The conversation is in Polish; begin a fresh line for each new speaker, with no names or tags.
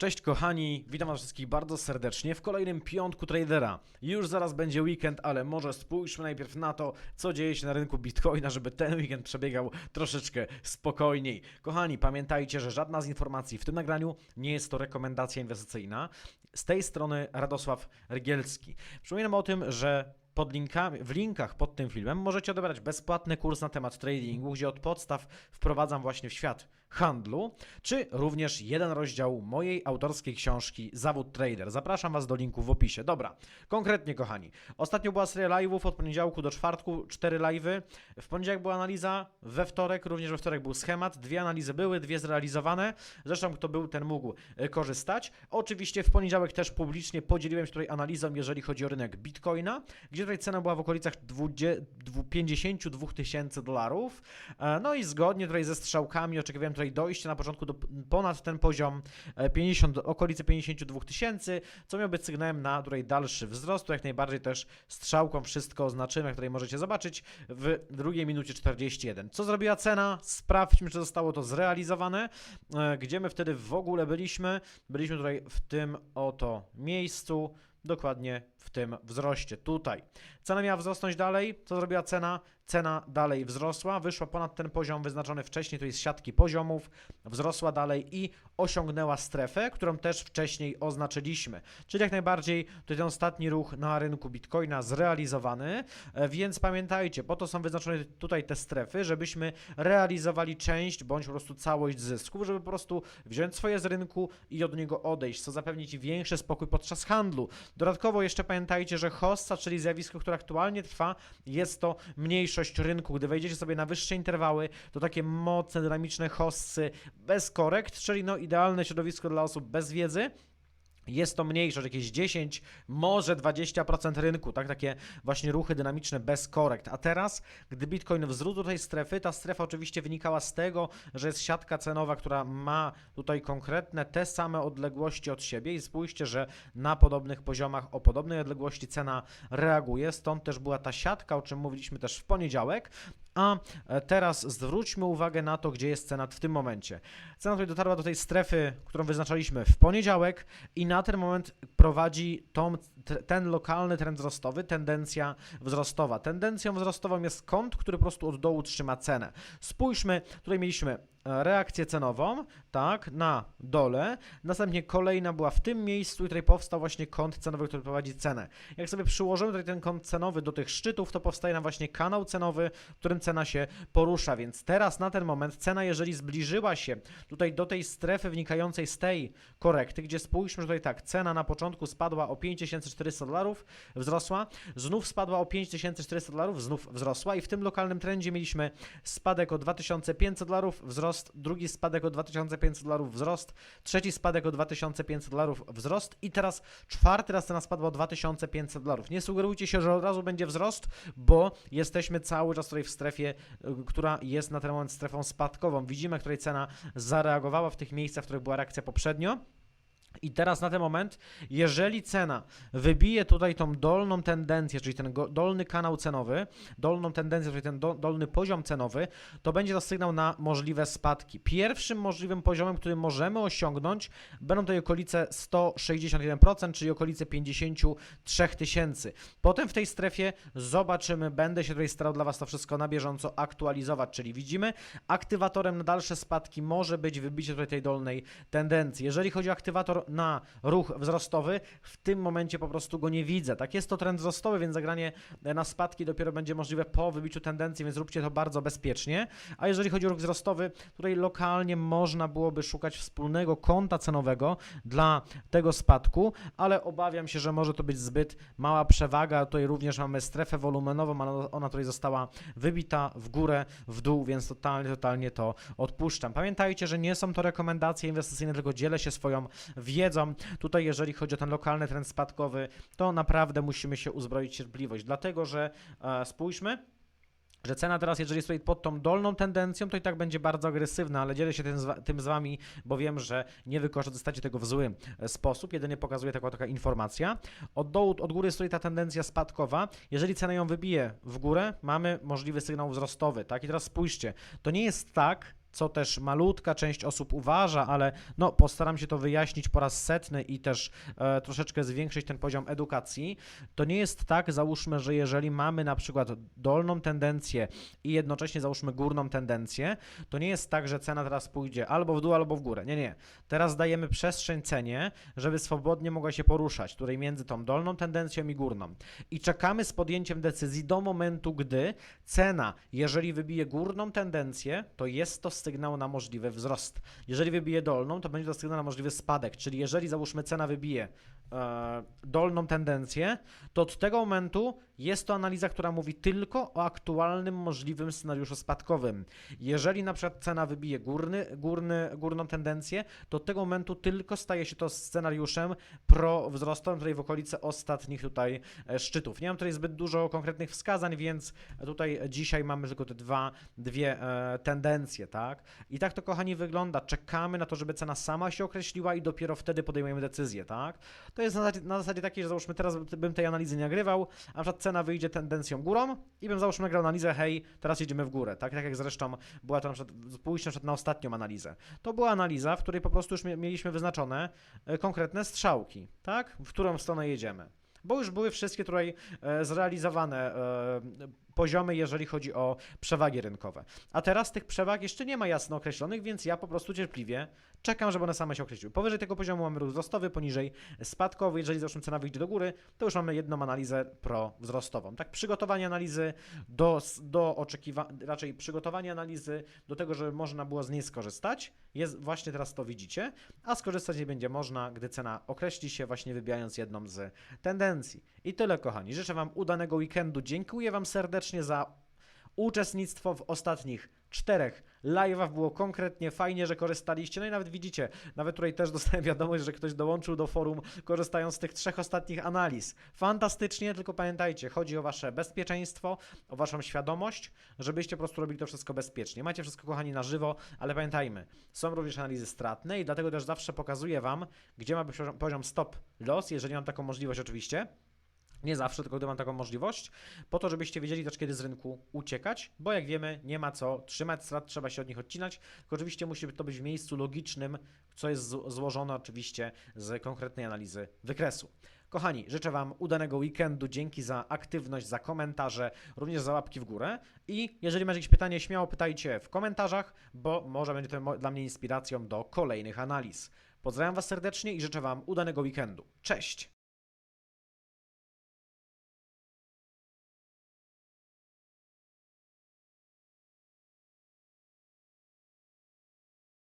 Cześć kochani, witam was wszystkich bardzo serdecznie w kolejnym piątku tradera. Już zaraz będzie weekend, ale może spójrzmy najpierw na to, co dzieje się na rynku Bitcoina, żeby ten weekend przebiegał troszeczkę spokojniej. Kochani, pamiętajcie, że żadna z informacji w tym nagraniu nie jest to rekomendacja inwestycyjna. Z tej strony Radosław Rygielski. Przypominam o tym, że pod linkami, w linkach pod tym filmem możecie odebrać bezpłatny kurs na temat tradingu, gdzie od podstaw wprowadzam właśnie w świat handlu, czy również jeden rozdział mojej autorskiej książki Zawód Trader. Zapraszam Was do linku w opisie. Dobra, konkretnie kochani. Ostatnio była seria live'ów od poniedziałku do czwartku, cztery live'y. W poniedziałek była analiza, we wtorek, również we wtorek był schemat. Dwie analizy były, dwie zrealizowane. Zresztą kto był, ten mógł e, korzystać. Oczywiście w poniedziałek też publicznie podzieliłem się tutaj analizą, jeżeli chodzi o rynek Bitcoina, gdzie tutaj cena była w okolicach 20 52 tysięcy dolarów. E, No i zgodnie tutaj ze strzałkami oczekiwałem tutaj dojścia na początku do ponad ten poziom e, 50, okolice 52 tysięcy, co miał być sygnałem na tutaj dalszy wzrost. Tu jak najbardziej też strzałką wszystko oznaczymy, jak tutaj możecie zobaczyć w drugiej minucie 41. Co zrobiła cena? Sprawdźmy, czy zostało to zrealizowane. E, Gdzie my wtedy w ogóle byliśmy? Byliśmy tutaj w tym oto miejscu, dokładnie w tym wzroście, tutaj. Cena miała wzrosnąć dalej. Co zrobiła cena? Cena dalej wzrosła, wyszła ponad ten poziom wyznaczony wcześniej, to jest siatki poziomów, wzrosła dalej i osiągnęła strefę, którą też wcześniej oznaczyliśmy. Czyli jak najbardziej to ten ostatni ruch na rynku Bitcoina zrealizowany, e, więc pamiętajcie, po to są wyznaczone tutaj te strefy, żebyśmy realizowali część bądź po prostu całość zysków, żeby po prostu wziąć swoje z rynku i od niego odejść, co zapewni Ci większy spokój podczas handlu. Dodatkowo jeszcze pamiętajcie, że hossa, czyli zjawisko, które aktualnie trwa, jest to mniejszość rynku. Gdy wejdziecie sobie na wyższe interwały, to takie mocne, dynamiczne hossy bez korekt, czyli no idealne środowisko dla osób bez wiedzy. Jest to mniejszość, jakieś 10, może 20% rynku, tak? Takie właśnie ruchy dynamiczne bez korekt. A teraz, gdy Bitcoin wzrósł do tej strefy, ta strefa oczywiście wynikała z tego, że jest siatka cenowa, która ma tutaj konkretne te same odległości od siebie i spójrzcie, że na podobnych poziomach, o podobnej odległości cena reaguje. Stąd też była ta siatka, o czym mówiliśmy też w poniedziałek. A e, teraz zwróćmy uwagę na to, gdzie jest cena w tym momencie. Cena tutaj dotarła do tej strefy, którą wyznaczaliśmy w poniedziałek i na ten moment prowadzi tą, ten lokalny trend wzrostowy, tendencja wzrostowa. Tendencją wzrostową jest kąt, który po prostu od dołu trzyma cenę. Spójrzmy, tutaj mieliśmy e, reakcję cenową, tak, na dole. Następnie kolejna była w tym miejscu i tutaj powstał właśnie kąt cenowy, który prowadzi cenę. Jak sobie przyłożymy tutaj ten kąt cenowy do tych szczytów, to powstaje nam właśnie kanał cenowy, w którym cena się porusza, więc teraz na ten moment cena, jeżeli zbliżyła się tutaj do tej strefy wynikającej z tej korekty, gdzie spójrzmy, że tutaj tak, cena na początku spadła o 5400 dolarów, wzrosła, znów spadła o 5400 dolarów, znów wzrosła i w tym lokalnym trendzie mieliśmy spadek o 2500 dolarów, wzrost, drugi spadek o 2500 dolarów, wzrost, trzeci spadek o 2500 dolarów, wzrost i teraz czwarty raz cena spadła o 2500 dolarów. Nie sugerujcie się, że od razu będzie wzrost, bo jesteśmy cały czas tutaj w strefie, y, która jest na ten moment strefą spadkową. Widzimy, tutaj cena zareagowała w tych miejscach, w których była reakcja poprzednio. I teraz na ten moment, jeżeli cena wybije tutaj tą dolną tendencję, czyli ten dolny kanał cenowy, dolną tendencję, czyli ten do, dolny poziom cenowy, to będzie to sygnał na możliwe spadki. Pierwszym możliwym poziomem, który możemy osiągnąć, będą to okolice 161%, czyli okolice 53 tysięcy. Potem w tej strefie zobaczymy, będę się tutaj starał dla Was to wszystko na bieżąco aktualizować, czyli widzimy, aktywatorem na dalsze spadki może być wybicie tutaj tej dolnej tendencji. Jeżeli chodzi o aktywator na ruch wzrostowy, w tym momencie po prostu go nie widzę. Tak jest to trend wzrostowy, więc zagranie na spadki dopiero będzie możliwe po wybiciu tendencji, więc róbcie to bardzo bezpiecznie. A jeżeli chodzi o ruch wzrostowy, tutaj lokalnie można byłoby szukać wspólnego kąta cenowego dla tego spadku, ale obawiam się, że może to być zbyt mała przewaga. Tutaj również mamy strefę wolumenową, ale ona tutaj została wybita w górę, w dół, więc totalnie, totalnie to odpuszczam. Pamiętajcie, że nie są to rekomendacje inwestycyjne, tylko dzielę się swoją wiedzą. Tutaj, jeżeli chodzi o ten lokalny trend spadkowy, to naprawdę musimy się uzbroić cierpliwość, dlatego że e, spójrzmy. Że cena teraz, jeżeli tutaj pod tą dolną tendencją, to i tak będzie bardzo agresywna, ale dzielę się tym z, tym z Wami, bo wiem, że nie wykorzystacie tego w zły e, sposób. Jedynie pokazuje taka, taka informacja. Od dołu, od góry stoi ta tendencja spadkowa. Jeżeli cena ją wybije w górę, mamy możliwy sygnał wzrostowy. Tak? I teraz spójrzcie, to nie jest tak, co też malutka część osób uważa, ale no postaram się to wyjaśnić po raz setny i też e, troszeczkę zwiększyć ten poziom edukacji. To nie jest tak, załóżmy, że jeżeli mamy na przykład dolną tendencję i jednocześnie załóżmy górną tendencję, to nie jest tak, że cena teraz pójdzie albo w dół, albo w górę. Nie, nie. Teraz dajemy przestrzeń cenie, żeby swobodnie mogła się poruszać, tutaj między tą dolną tendencją i górną. I czekamy z podjęciem decyzji do momentu, gdy cena, jeżeli wybije górną tendencję, to jest to sygnał na możliwy wzrost. Jeżeli wybije dolną, to będzie to sygnał na możliwy spadek. Czyli jeżeli załóżmy cena wybije dolną tendencję, to od tego momentu jest to analiza, która mówi tylko o aktualnym możliwym scenariuszu spadkowym. Jeżeli na przykład cena wybije górny, górny, górną tendencję, to od tego momentu tylko staje się to scenariuszem pro-wzrostowym, tutaj w okolicy ostatnich tutaj e, szczytów. Nie mam tutaj zbyt dużo konkretnych wskazań, więc tutaj dzisiaj mamy tylko te dwa, dwie e, tendencje, tak? I tak to, kochani, wygląda. Czekamy na to, żeby cena sama się określiła i dopiero wtedy podejmujemy decyzję, tak? To jest na zasadzie, na zasadzie takiej, że załóżmy teraz bym tej analizy nie nagrywał, a na przykład cena wyjdzie tendencją górą i bym załóżmy nagrał analizę, hej, teraz jedziemy w górę, tak? Tak jak zresztą była to na przykład, pójście na przykład na ostatnią analizę. To była analiza, w której po prostu już mie- mieliśmy wyznaczone e, konkretne strzałki, tak? W którą stronę jedziemy. Bo już były wszystkie tutaj e, zrealizowane e, poziomy, jeżeli chodzi o przewagi rynkowe. A teraz tych przewag jeszcze nie ma jasno określonych, więc ja po prostu cierpliwie czekam, żeby one same się określiły. Powyżej tego poziomu mamy ruch wzrostowy, poniżej spadkowy. Jeżeli załóżmy cena wyjdzie do góry, to już mamy jedną analizę pro-wzrostową. Tak, przygotowanie analizy do, do oczekiwania, raczej przygotowanie analizy do tego, żeby można było z niej skorzystać, jest właśnie teraz to widzicie, a skorzystać nie będzie można, gdy cena określi się, właśnie wybijając jedną z tendencji. I tyle, kochani. Życzę Wam udanego weekendu. Dziękuję Wam serdecznie za uczestnictwo w ostatnich czterech live'ach. Było konkretnie fajnie, że korzystaliście. No i nawet widzicie, nawet tutaj też dostałem wiadomość, że ktoś dołączył do forum, korzystając z tych trzech ostatnich analiz. Fantastycznie, tylko pamiętajcie, chodzi o Wasze bezpieczeństwo, o Waszą świadomość, żebyście po prostu robili to wszystko bezpiecznie. Macie wszystko, kochani, na żywo, ale pamiętajmy, są również analizy stratne i dlatego też zawsze pokazuję Wam, gdzie ma być poziom- poziom stop-loss, jeżeli mam taką możliwość oczywiście. Nie zawsze, tylko gdy mam taką możliwość, po to, żebyście wiedzieli też, kiedy z rynku uciekać, bo jak wiemy, nie ma co trzymać strat, trzeba się od nich odcinać, tylko oczywiście musi to być w miejscu logicznym, co jest złożone oczywiście z konkretnej analizy wykresu. Kochani, życzę Wam udanego weekendu, dzięki za aktywność, za komentarze, również za łapki w górę i jeżeli macie jakieś pytanie, śmiało pytajcie w komentarzach, bo może będzie to dla mnie inspiracją do kolejnych analiz. Pozdrawiam Was serdecznie i życzę Wam udanego weekendu. Cześć!